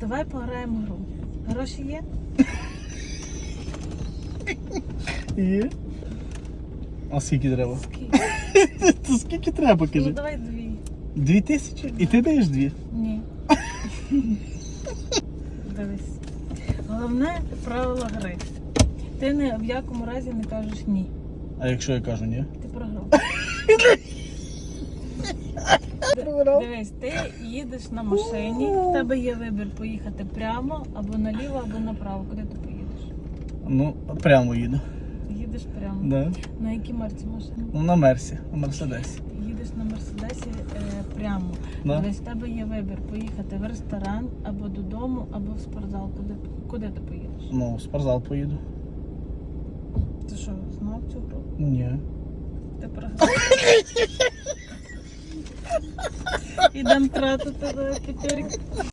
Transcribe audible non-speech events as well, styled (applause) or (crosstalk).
Давай пограємо гру. Гроші є? Є. А скільки треба? Скільки? (laughs) То скільки треба, Ну кажи? давай дві. Дві тисячі? І ти даєш дві? Ні. (laughs) Дивись. Головне правило гри. Ти не в якому разі не кажеш ні. А якщо я кажу ні? Ти програв. (laughs) Дивись, ти їдеш на машині, в тебе є вибір поїхати прямо або наліво, або направо. Куди ти поїдеш? Ну, прямо їду. Їдеш прямо. Да. На якій марці машини? Ну на Мерсі, на Мерседесі. Їдеш на Мерседесі е, прямо. Да. Дивись, в тебе є вибір поїхати в ресторан або додому, або в спортзал. Куди, куди ти поїдеш? Ну, в спортзал поїду. Ти що, знав цю гру? Ні. Ти програв. (laughs) Ідемо тратити до п'ятірки.